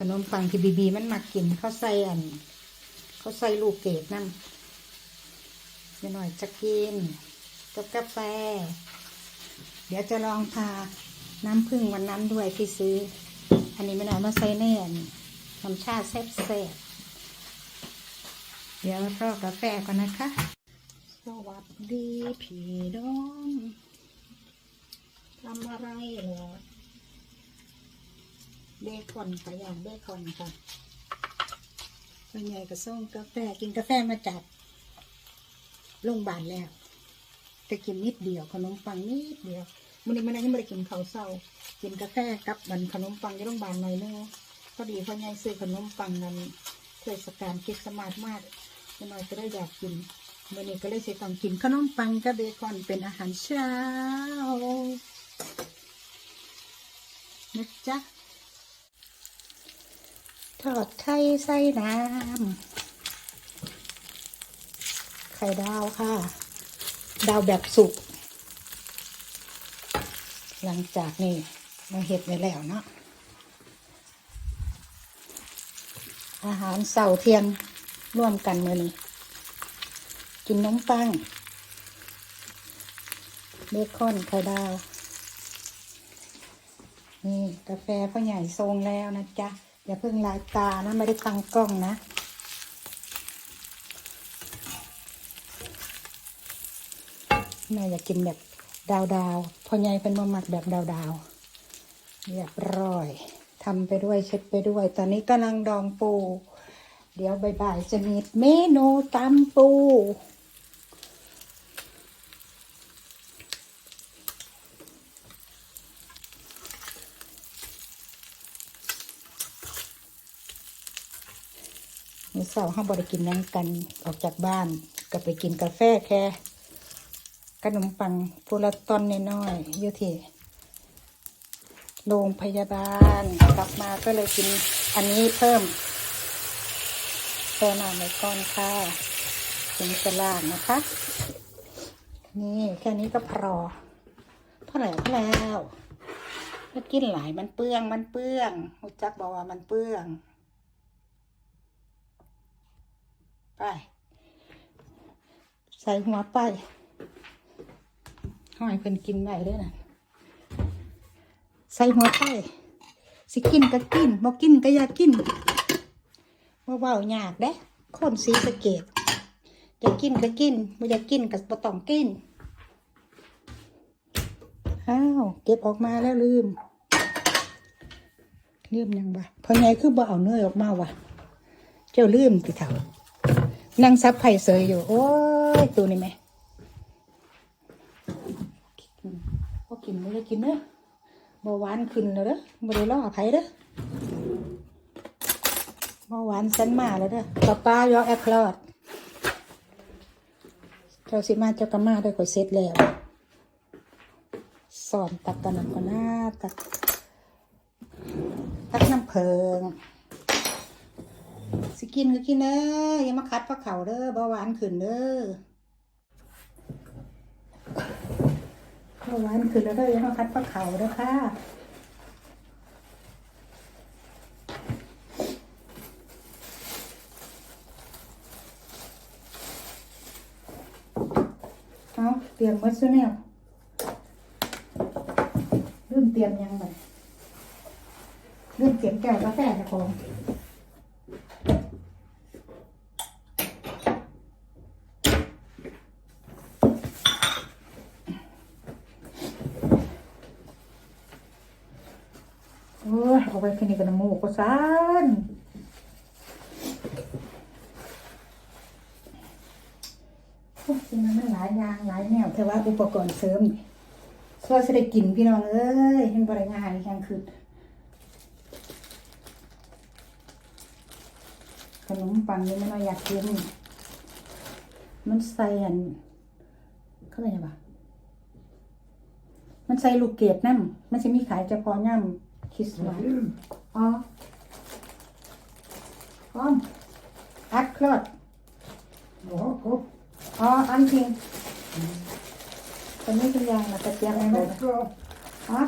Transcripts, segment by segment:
ขนมปังที่บีบีมันมักกินเขาใส่อันเขาใส่ลูกเกดนั่นไม่หน่อยจะกินกับกาแฟ เดี๋ยวจะลองทาน้ำผึ้งวันนั้นด้วยที่ซื้อ อันนี้ไม่หน่อยมาใส่แน่นน้ำชาแซ่บแซ่บเดี๋ยวรอกาแฟก่อนนะคะ สวัสดีพี่น้องทำอะไรเหรอ เบคอนค่ะอย่างเบคอนค่ะส่วนใหญ่ก็ส่งกาแฟกินกาแฟมาจากโรงพยาบาลแล้ว แต่กินนิดเดียวขนมปังนิดเดียวมันนี้มันยังไม่ได้กินข้าวเช้า กินกาแฟกับมันขนมปังที่โรงพยาบาลหน่อยนึงพอดีพ่อใหญ่ซื้อขนมปังนั้นเทศกาลคริดสต์มาสมากหน่อยก็ได้อยากกินวันนี้ก็เลยสิต้องกินขนมปังกับเบคอนเป็นอาหารเช้านะจ๊ะ ทอดไข่ใส่น้ำ ไข่ดาวค่ะ ดาวแบบสุก หลังจากนี่มาเห็ดไว้แล้วเนาะ อาหารเสาร์เทียงร่วมกันมือนี้ กินน้ำปังเบคอนไข่ดาว นี่ กาแฟพ่อใหญ่ทรงแล้วนะจ๊ะ อย่าเพิ่งลายตานะ ไม่ได้ตั้งกล้องนะ แม่อยากกินแบบดาวดาวๆพ่อใหญ่เป็นมาหมักแบบดาวดาวๆเรียบร้อยทำไปด้วยเช็ดไปด้วย ตอนนี้กำลังดองปู เดี๋ยวบ่ายๆจะมีเมนูตำปู มื้อเช้าห้าบริกินหยังกันออกจากบ้านก็ไปกินกาแฟแค่ขนมปังพูละตอนน้อยๆอยู่ที่โรงพยาบาลกลับมาก็เลยกินอันนี้เพิ่มแค่น้ำไว้ก่อนค่ะถึงจะลาดนะคะ นี่แค่นี้ก็พอเท่าไหร่เท่าแล้วไม่กินหลายมันเปื้องมันเปื้องรู้จักบอกว่ามันเปื้อง ไป ใส่หัวไปห้อยเพิ่นกินได้เด้วยนะใส่หัวไปสิกินก็กินบ่กินก็อย่ากินบ่เว้ายากเด้คนสีสะเกดอยากกินก็กินบ่อยากกินก็บ่ต้องกินอ้าวเก็บออกมาแล้วลืม ลืมยังบ่พอไงคือบ่เอาเนื้อออกมาวะเจ้าลืมติเถ่า นั่งซับไผ่เสยอยู่ โอ้ยตัวนี้ไหมพอกินไม่ได้กินเด้อเบาหวานขึ้นแล้วเด้อไม่ได้ล่อไผ่เด้อบาหวานสันมาแล้วเด้อป้าป้ายอแอคลอดเจ้าสิมาเจ้าก็มาได้วยเสร็จแล้วสอนตักกันหนักกว่าหน้าตักตักน้ำเพิง สิกินก็กินเด้ออย่ามาคัดพระเขาเด้อเบาหวานขึ้นเด้อเบาหวานขึ้นแล้วเด้อย่ามาคัดพระเขาเด้อค่ะเอาเตรียมมัดซุแนวลืมเตรียมยังไงลืมเตรียมแก้วกาแฟเจ้าของ โอ้ยเอา ไปแค่นี้กันน้ำมูกก็ซานจริงมันหลายอย่างหลายแนวแต่ว่าอุปกรณ์เสริมนี่ช่วยจะได้กินพี่น้องเอ้ยเห็นบริงานยังคือขนมปังนี่ไมันเราอยากกินมันใส่อันเขาเรียกว่ามันใส่ลูกเกดน้ำมันจะมีขายเฉพาะย่ำ คริสต์มาสอ๋อพร้อมอัดคลอด Ja, kom. อ๋ออันจริงตอนนี้เป็นยังนะกระเทียมอะไรไหม Borta. อ๋อ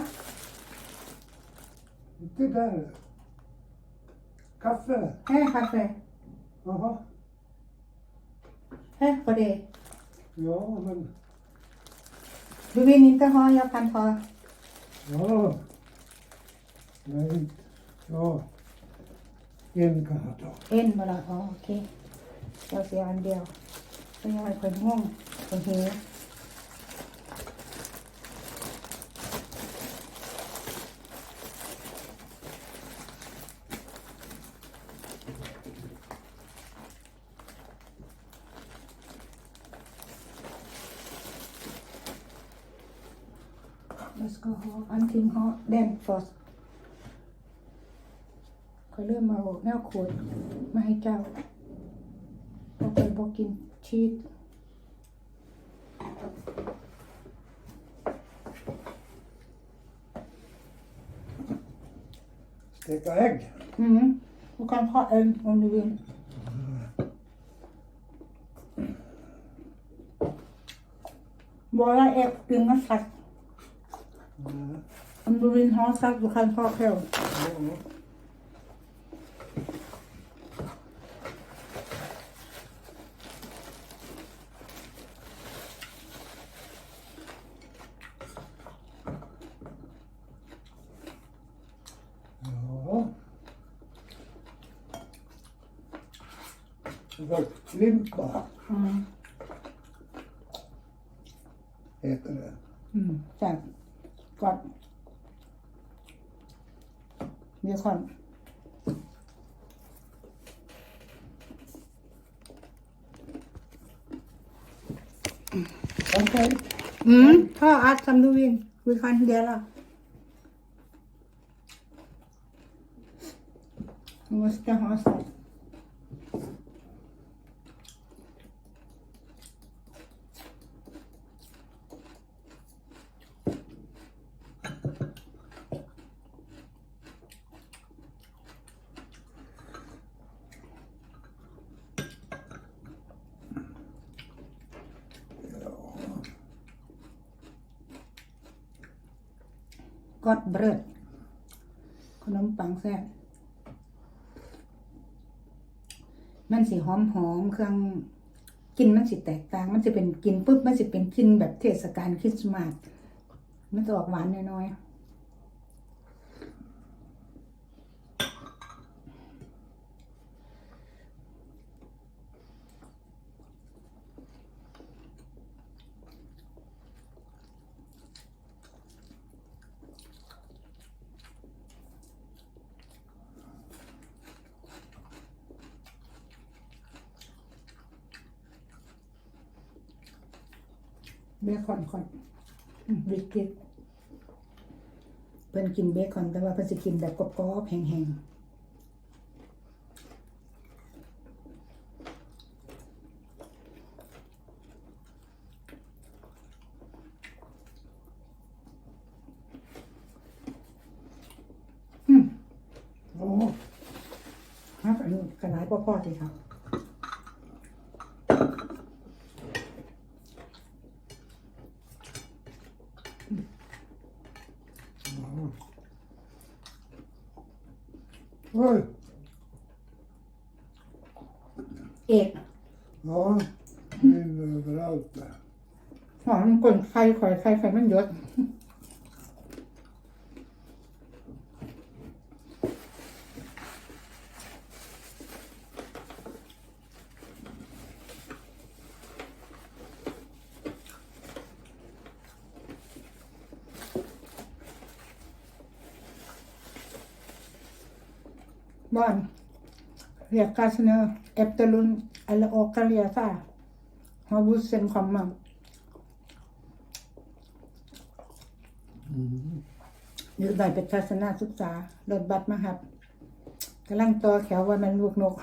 Inte där. kaffe. เฮ้คาเฟ่ Jaha. เฮ้พอดี Ja, men... Du vill inte ha, jag kan ta. Ja. Nej. Ja. En kan jag ta. เอ็นมาละอ๋อโอเคเราเสียอันเดียวเป็นยังไงคนง่วงคนหิวเราก็ฮออันทิ้งฮอแดนฟอสคอยเริ่มมาแนวขวดมาให้เจ้าพอไปบอกกินชีส Steka ägg. อืม du kan ha en om du vill bara ägg, inga saft. Nej. Om du vill ha saft, du kan ha själv. Ja. Ja. Det var limpa, อืม heter det. อืมจับกอดเบคอน Okej. อืมถ้าอาร์ตซัมดูวินวิคันเดียวละมันจะหาใส่ กอดเบรดขนมปังแซ่บมันสีหอมหอมๆเครื่องกินมันสิแตกต่าง มันจะเป็นกินปุ๊บ มันจะเป็นกินแบบเทศกาลคริสต์มาสมันจะออกหวานน้อยๆ เบคอนคอนบิกิตเพิ่นกินเบคอนแต่ว่าเพิ่นสิกินแบบกรอบๆแห้งๆอืม Ja. ครับอันนี้กระไรพ่อๆสิครับ เอก Ja. In överallt där. หอมกลนไฟข่อยไฟไฟมัน เยอะ Barn, rekarsene efter lunch eller åka resa har bussen kommit. Mm. อยู่ได้เป็นทัศนศึกษารถบัสมาครับกำลังต่อแถวว่ามันลูกนก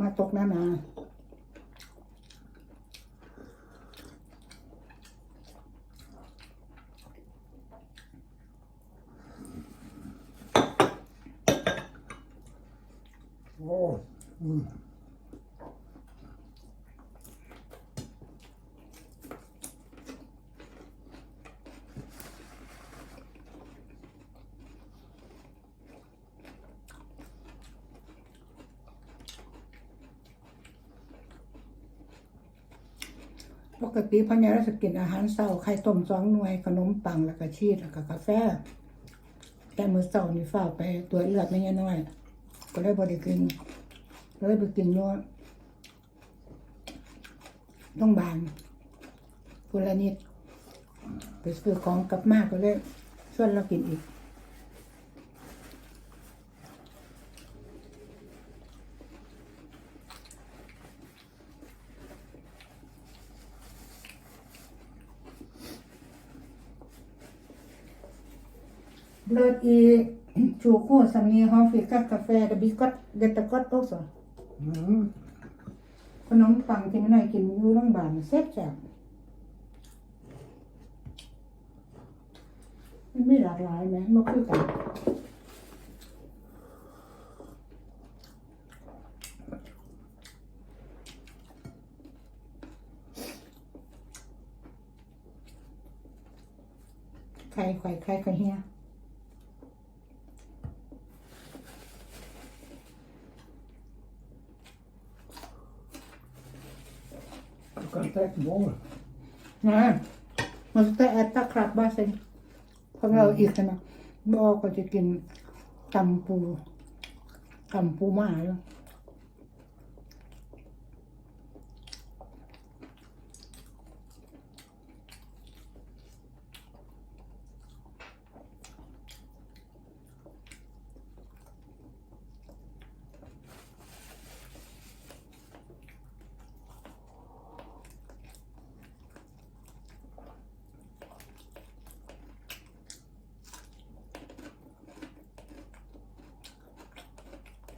มาตกน้ำนา ปกติพ่อใหญ่เราจะกินอาหารเศร้าไข่ต้มสองหน่วยขนมปังแล้วก็ชีสแล้วก็กาแฟ แต่เมื่อเศร้านี่ฝ้าไปตัวเลือดไม่น้อย ก็เลยบ่ได้กิน ก็เลยไปกินเนวดต้องบานคนละนิด ไปซื้อของกลับมากก็เลยส่วนเรากินอีกเลิศอีชูคู่สำมนีฮอฟฟิกัสกาแฟเดบิสกัตเดตะกัตโต๊ะสอ ขนมปังที่ไม่ได้กินอยู่รงพยาบาลแซ่บจังมันไม่หลากหลายไหมมันคือกันใครใครใครใครเฮีย Du kan inte äta mål. Nej, man ska äta krabbbasen. เพราะเราอีกนะบอกก็จะกินตำปูตำปูหมาแล้ว อืม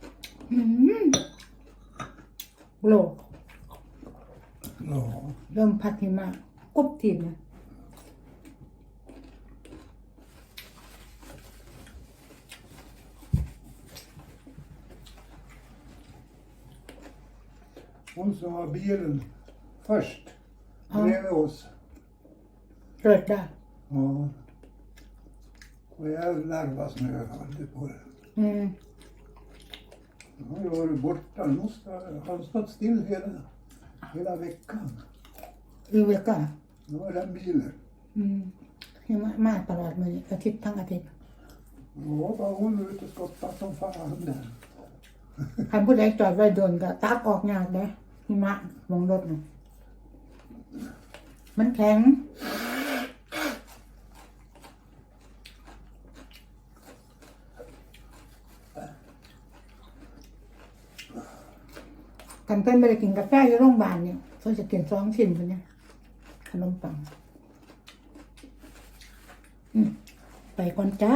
โลก Ja. เริ่ม พัดหิมะกุบทีนะ Hon som har bilen först Ja. bredvid oss. เกิดได้ Ja. Och jag larvade snö hade på det. อืม Nu har ju varit borta. Nu måste han stått still hela, hela veckan. อีเวก้า Nu är den bilen. อืมหิมะมากตลอดมืออาทิตย์ทั้งอาทิตย์ Ja, var hon ute och skottade som fan där. คันผู้ใดจอดไว้โดนก็ตักออกยากเด้หิมะมองรถน่ะมันแข็ง กันเพิ่นไม่ได้กินกาแฟอยู่โรงพยาบาลเนี่ยเพิ่นจะกินสองชิ้นเพิ่นเนี่ยขนมปัง อืมไปก่อนจ้า